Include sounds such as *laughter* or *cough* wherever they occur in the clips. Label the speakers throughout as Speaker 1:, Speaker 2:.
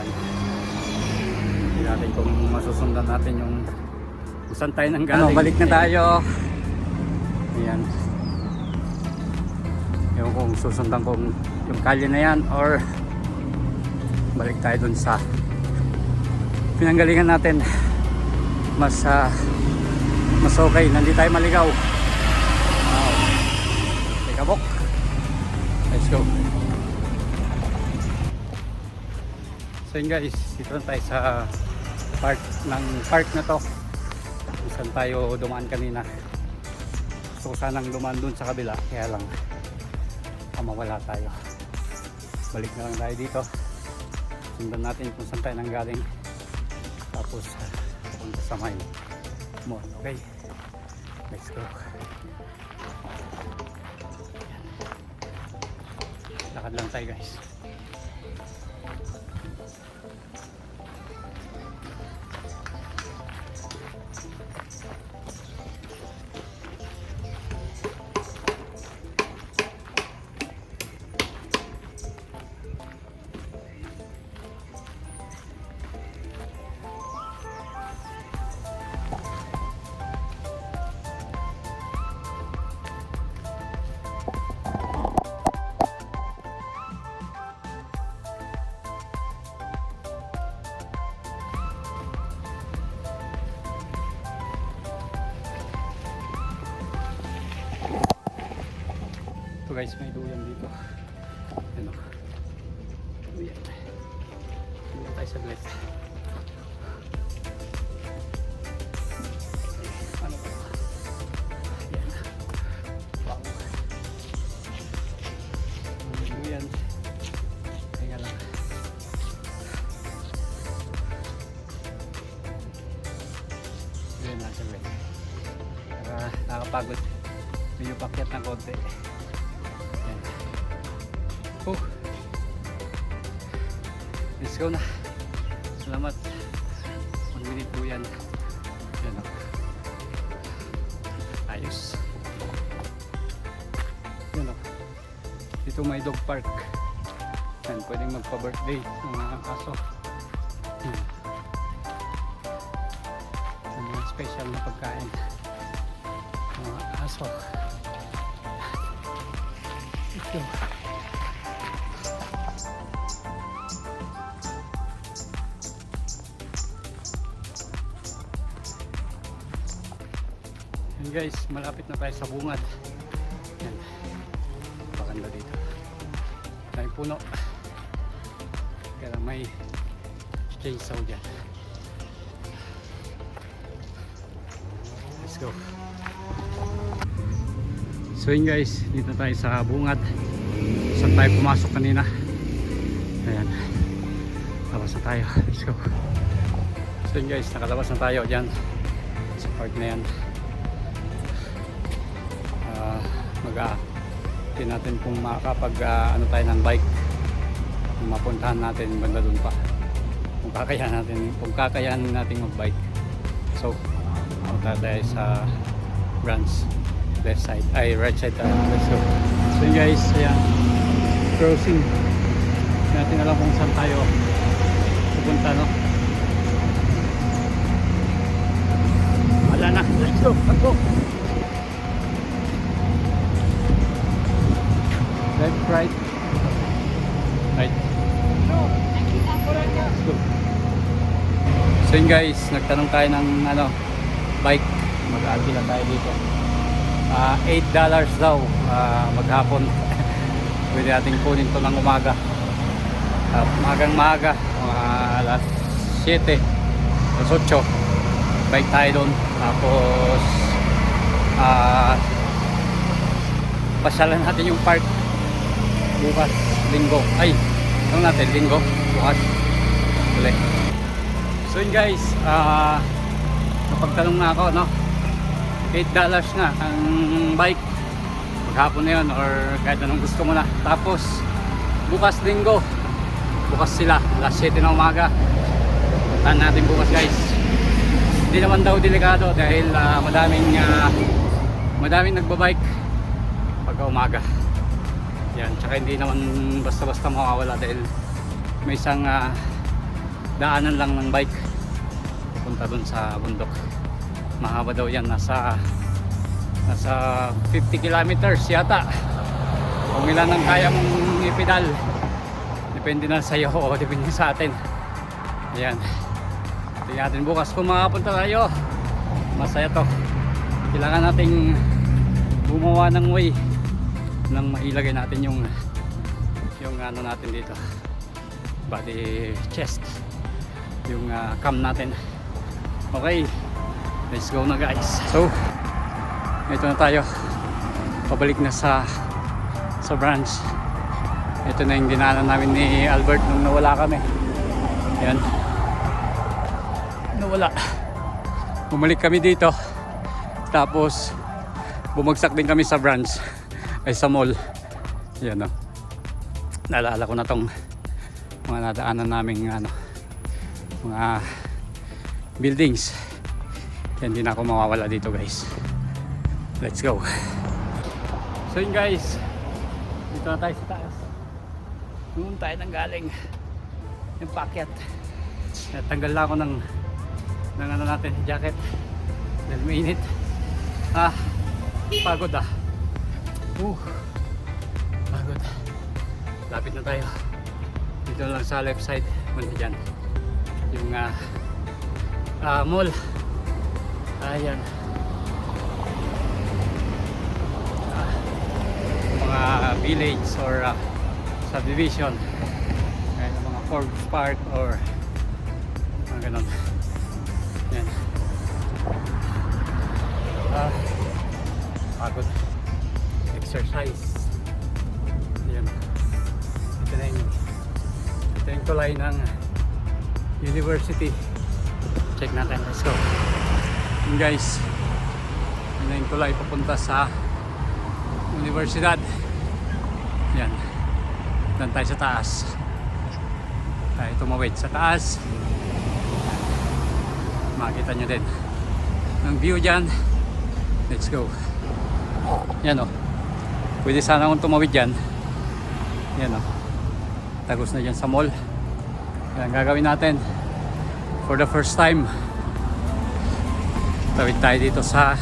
Speaker 1: Ayan. Hindi natin kung masusundan natin yung kung saan tayo nang galing.
Speaker 2: Ano, balik na tayo.
Speaker 1: Ayan. Ewan kung susundan kong yung kalye na yan or balik tayo dun sa pinanggalingan natin mas ah, mas okay nandi tayo maligaw wow. Let's go so yun guys dito na tayo sa park ng park na to. Saan tayo dumaan kanina. Ko sanang dumaan dun sa kabila kaya lang ah, mawala tayo. Balik na lang tayo dito. Sundan natin kung saan tayo nanggaling. Tapos punta sa may mall. Okay? Let's go. Lakad lang tayo guys guys may duyan dito. Ano duyan dito tayo saglit ano ba? Yan wow duyan. Kaya lang duyan na saglit para nakakapagod medyo pakyat ng konti. Oh. Let's go na. Salamat. One minute po yan. Yan o. Ayos. Yan o. Dito may dog park. Yan, pwedeng magpa-birthday ng mga aso. Yan. Mga special na pagkain. Mga aso. Ito. Guys, malapit na tayo sa bungad. Yan. Pakanda dito. Tayong puno. Kaya may chainsaw dyan. Let's go. So yun guys, dito tayo sa bungad. Saan tayo pumasok kanina. Ayan. Labas na tayo. Let's go. So yun guys, nakalabas na tayo dyan. Sa park na yan. Ah, mag uh, natin kung makakapag ah, ano tayo ng bike. Kung mapuntahan natin banda dun pa. Kung kakayahan natin, kung kakayahan natin mag-bike. So, punta tayo sa branch left side ay right side tayo let's go. So yun guys ayan. Crossing. Natin alam kung saan tayo pupunta no? Wala na. Let's go. Let's go left right right. Let's go so yun guys nagtanong tayo ng ano bike. Mag-aalkila tayo dito. Ah, 8 dollars daw ah, maghapon. *laughs* Pwede natin kunin to ng umaga. Uh, magang maaga mga alas 7 alas 8 bike tayo doon. Tapos ah pasyalan natin yung park bukas linggo. Ay ano natin linggo bukas. Ulit. So yun guys ah napagtanong na ako no? 8 dollars na ang bike. Maghapon na yun or kahit anong gusto mo na. Tapos bukas linggo. Bukas sila alas 7 na umaga. Puntahan natin bukas guys. Hindi naman daw delikado dahil ah, madaming ah, madaming nagbabike pagka umaga yan tsaka hindi naman basta basta mawawala dahil may isang ah, daanan lang ng bike punta dun sa bundok. Mahaba daw yan nasa nasa 50 kilometers yata. Kung ilan ang kaya mong ipedal depende na sa iyo *laughs* o depende sa atin. Ayan. Tingnan natin bukas kung makapunta tayo. Masaya to. Kailangan nating gumawa ng way nang mailagay natin yung yung ano natin dito. Body chest. Yung ah, cam natin. Okay. Let's go na guys. So ito na tayo. Pabalik na sa sa branch. Ito na yung dinanan namin ni Albert nung nawala kami. Yan nawala. Bumalik kami dito. Tapos bumagsak din kami sa branch ay sa mall. Yan o naalala ko na tong mga nadaanan naming ano mga buildings. Kaya hindi na ako mawawala dito guys. Let's go. So yun guys. Dito na tayo sa taas. Doon tayo nang galing. Yung packet natanggal na ako ng ng ano natin jacket. Dahil mainit. Ah pagod ah uh, pagod. Lapit na tayo. Dito lang sa left side. Muna dyan. Yung ah ah, mall. Ayan. Ah, mga village or ah, subdivision. Ayan mga Forbes Park or mga ganon yan ah pagod exercise. Yan ito na yung ito yung tulay ng university. Check natin. Let's go. Yun guys. Yun na yung tulay papunta sa universidad. Yan doon tayo sa taas. Tayo tumawid sa taas. Makita nyo din ang view dyan. Let's go. Yan o pwede sana akong tumawid dyan. Yan o tagos na dyan sa mall. Yan ang gagawin natin. For the first time tawid tayo dito sa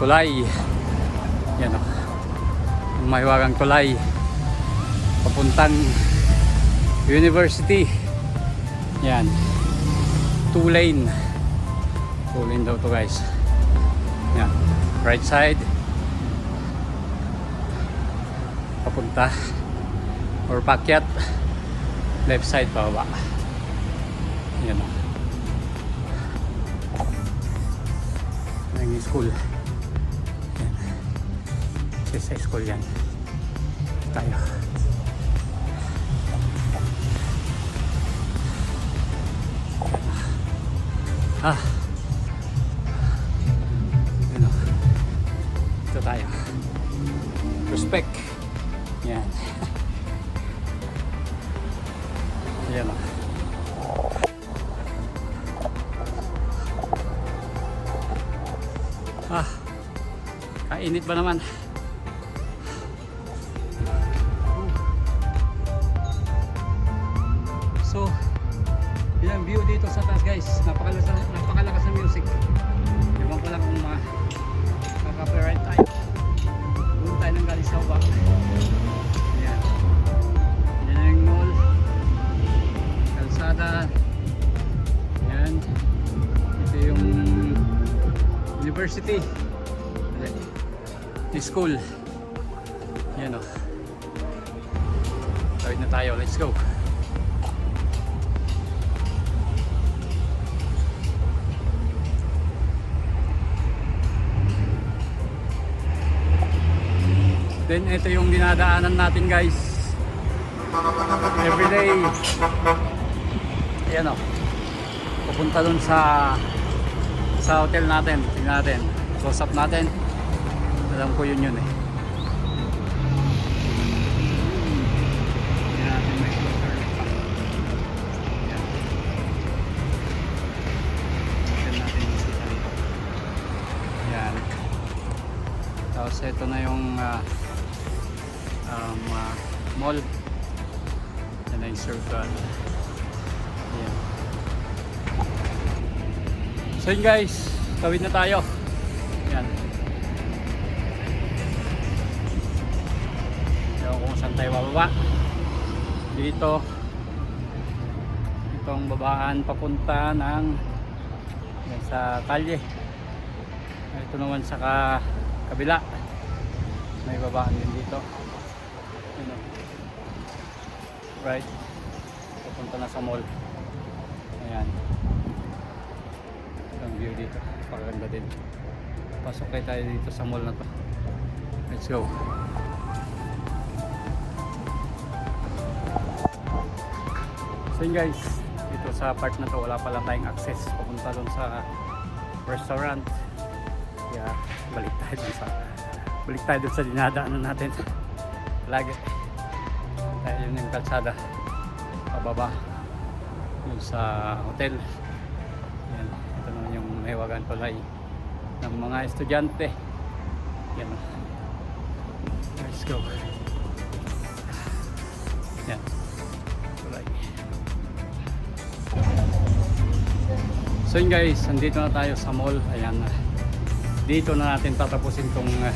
Speaker 1: tulay. Yan o ang mahiwagang tulay. Papuntang university. Yan. Two lane two lane daw to guys. Yan. Right side papunta or pakyat. Left side pababa. Yan o. Yung school. Yan sa school yan. Tayo. Ah. Yan o. Ito tayo. Respect yan. Yan o. Ah kainit ba naman? So yan view dito sa taas guys? Napakalakas, university school yan o tawid na tayo let's go Then ito yung dinadaanan natin guys. Everyday. Ayan o. Pupunta dun sa sa hotel natin. Tingnan natin. Close up natin. Alam ko yun yun eh. Tapos ito na yung ah, um, ah, mall. Yan na yung circle. So yun guys, tawid na tayo. Yan. Ewan kung saan tayo bababa. Dito. Itong babaan papunta ng sa kalye. Ito naman sa ka, kabila. May babaan din dito. Yun. Right. Papunta na sa mall. Ayan. Ang view dito. Paganda din. Pasok kayo tayo dito sa mall na to. Let's go. So yun guys, dito sa part na to wala pala tayong access papunta doon sa restaurant. Kaya balik tayo dun sa balik tayo dun sa dinadaanan natin. *laughs* Lagi. Tayo yun yung kalsada. Pababa. Yun sa hotel. Mahiwagan tulay ng mga estudyante. Yan. Let's go. Yan. Tulay. So yun guys, nandito na tayo sa mall. Ayan. Dito na natin tatapusin tong uh,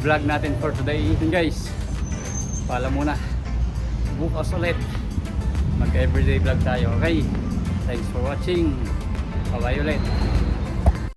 Speaker 1: vlog natin for today. Yun guys, paalam muna. Bukas ulit. Mag everyday vlog tayo. Okay. Thanks for watching. Bye-bye ulit.